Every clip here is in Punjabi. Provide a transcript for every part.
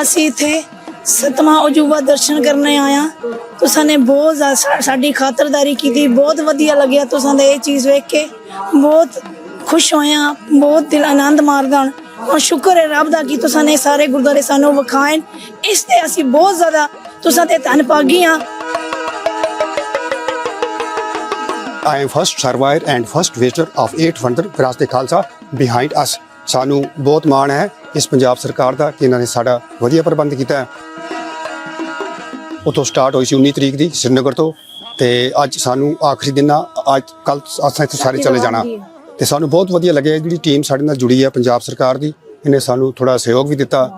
ਅਸੀਂ ਇੱਥੇ ਸਤਵਾਂ ਅਜੂਬਾ ਦਰਸ਼ਨ ਕਰਨੇ ਆਇਆ ਤੁਸਾਂ ਨੇ ਬਹੁਤ ਜ਼ਿਆਦਾ ਸਾ- ਸਾਡੀ ਖਾਤਰਦਾਰੀ ਕੀਤੀ, ਬਹੁਤ ਵਧੀਆ ਲੱਗਿਆ ਤੁਸਾਂ ਦਾ ਇਹ ਚੀਜ਼ ਵੇਖ ਕੇ। ਬਹੁਤ ਖੁਸ਼ ਹੋਇਆ ਬਹੁਤ ਦਿਲ ਆਨੰਦ ਮਾਰਦਾ ਹੁਣ ਔਰ ਸ਼ੁਕਰ ਹੈ ਰੱਬ ਦਾ ਕਿ ਤੁਸਾਂ ਨੇ ਸਾਰੇ ਗੁਰਦੁਆਰੇ ਸਾਨੂੰ ਵਿਖਾਏ। ਇਸ ਤੇ ਅਸੀਂ ਬਹੁਤ ਜ਼ਿਆਦਾ ਤੁਸਾਂ ਤੇ ਧੰਨ ਭਾਗੀ ਹਾਂ। I am first surveyor and first visitor of 8 wonder Virasat Khalsa behind ਅਸ ਸਾਨੂੰ ਬਹੁਤ ਮਾਣ ਹੈ ਇਸ ਪੰਜਾਬ ਸਰਕਾਰ ਦਾ ਕਿ ਇਹਨਾਂ ਨੇ ਸਾਡਾ ਵਧੀਆ ਪ੍ਰਬੰਧ ਕੀਤਾ ਹੈ। ਉਤੋਂ ਸਟਾਰਟ ਹੋਈ ਸੀ 19 ਤਰੀਕ ਦੀ ਸ਼੍ਰੀਨਗਰ ਤੋਂ ਤੇ ਅੱਜ ਸਾਨੂੰ ਆਖਰੀ ਦਿਨ ਆ, ਅੱਜ ਕੱਲ ਅਸਾਂ ਇੱਥੇ ਸਾਰੇ ਚਲੇ ਜਾਣਾ। ਤੇ ਸਾਨੂੰ ਬਹੁਤ ਵਧੀਆ ਲੱਗਿਆ, ਜਿਹੜੀ ਟੀਮ ਸਾਡੇ ਨਾਲ ਜੁੜੀ ਹੈ ਪੰਜਾਬ ਸਰਕਾਰ ਦੀ, ਇਹਨੇ ਸਾਨੂੰ ਥੋੜਾ ਸਹਿਯੋਗ ਵੀ ਦਿੱਤਾ।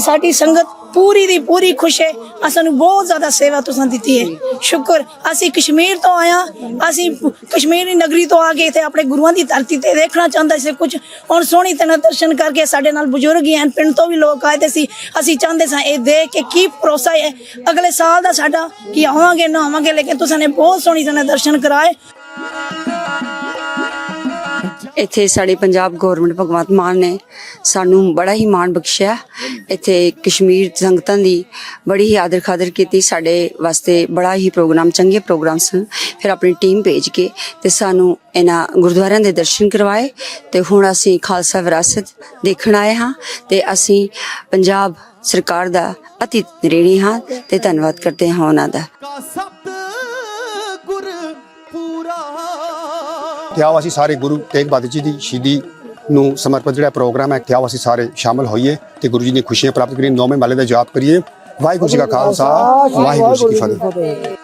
ਸਾਡੀ ਸੰਗਤ ਪੂਰੀ ਦੀ ਪੂਰੀ ਖੁਸ਼ ਹੈ। ਆ ਸਾਨੂੰ ਬਹੁਤ ਜ਼ਿਆਦਾ ਸੇਵਾ ਤੁਸੀਂ ਦਿੱਤੀ ਹੈ। ਸ਼ੁਕਰ, ਅਸੀਂ ਕਸ਼ਮੀਰ ਤੋਂ ਆਇਆ ਅਸੀਂ ਕਸ਼ਮੀਰੀ ਨਗਰੀ ਤੋਂ ਆ ਕੇ ਇੱਥੇ ਆਪਣੇ ਗੁਰੂਆਂ ਦੀ ਧਰਤੀ ਤੇ ਦੇਖਣਾ ਚਾਹੁੰਦਾ ਸੀ ਕੁਝ। ਹੁਣ ਸੋਹਣੀ ਤਰ੍ਹਾਂ ਦਰਸ਼ਨ ਕਰਕੇ ਸਾਡੇ ਨਾਲ ਬਜ਼ੁਰਗ ਹੀ ਹਨ, ਪਿੰਡ ਤੋਂ ਵੀ ਲੋਕ ਆਏ ਤੇ ਸੀ ਅਸੀਂ ਚਾਹੁੰਦੇ ਸਾਂ ਇਹ ਦੇਖ ਕੇ ਕੀ ਭਰੋਸਾ ਹੈ। ਅਗਲੇ ਸਾਲ ਦਾ ਸਾਡਾ, ਕਿ ਆਵਾਂਗੇ, ਨਾ ਆਵਾਂਗੇ, ਲੇਕਿਨ ਤੁਸੀਂ ਨੇ ਬਹੁਤ ਸੋਹਣੀ ਤਰ੍ਹਾਂ ਦਰਸ਼ਨ ਕਰਾਏ। ਇੱਥੇ ਸਾਡੇ ਪੰਜਾਬ ਗਵਰਨਮੈਂਟ ਭਗਵੰਤ ਮਾਨ ਨੇ ਸਾਨੂੰ ਬੜਾ ਹੀ ਮਾਣ ਬਖਸ਼ਿਆ। ਇੱਥੇ ਕਸ਼ਮੀਰ ਸੰਗਤਾਂ ਦੀ ਬੜੀ ਹੀ ਆਦਰ ਖਾਦਰ ਕੀਤੀ। ਸਾਡੇ ਵਾਸਤੇ ਬੜਾ ਹੀ ਪ੍ਰੋਗਰਾਮ, ਚੰਗੇ ਪ੍ਰੋਗਰਾਮ ਸਨ ਫਿਰ ਆਪਣੀ ਟੀਮ ਭੇਜ ਕੇ ਤੇ ਸਾਨੂੰ ਇਹਨਾਂ ਗੁਰਦੁਆਰਿਆਂ ਦੇ ਦਰਸ਼ਨ ਕਰਵਾਏ ਤੇ ਹੁਣ ਅਸੀਂ ਖਾਲਸਾ ਵਿਰਾਸਤ ਦੇਖਣ ਆਏ ਹਾਂ ਤੇ ਅਸੀਂ ਪੰਜਾਬ ਸਰਕਾਰ ਦਾ ਅਤੀ ਰੇਣੀ ਹਾਂ ਤੇ ਧੰਨਵਾਦ ਕਰਦੇ ਹਾਂ ਉਹਨਾਂ ਦਾ। ਕਾ ਗੁਰ ਪੂਰਾ ਤੇ ਆਓ ਅਸੀਂ ਸਾਰੇ ਗੁਰੂ ਤੇਗ ਬਹਾਦਰ ਜੀ ਦੀ ਸ਼ਹੀਦੀ ਨੂੰ ਸਮਰਪਿਤ ਜਿਹੜਾ ਪ੍ਰੋਗਰਾਮ ਹੈ ਤੇ ਆਓ ਅਸੀਂ ਸਾਰੇ ਸ਼ਾਮਲ ਹੋਈਏ ਤੇ ਗੁਰੂ ਜੀ ਦੀਆਂ ਖੁਸ਼ੀਆਂ ਪ੍ਰਾਪਤ ਕਰੀਏ ਨੌਵੇਂ ਮਾਲੇ ਦਾ ਜਾਪ ਕਰੀਏ। ਵਾਹਿਗੁਰੂ ਜੀ ਕਾ ਖਾਲਸਾ ਵਾਹਿਗੁਰੂ ਜੀ ਕੀ ਫਤਿਹ।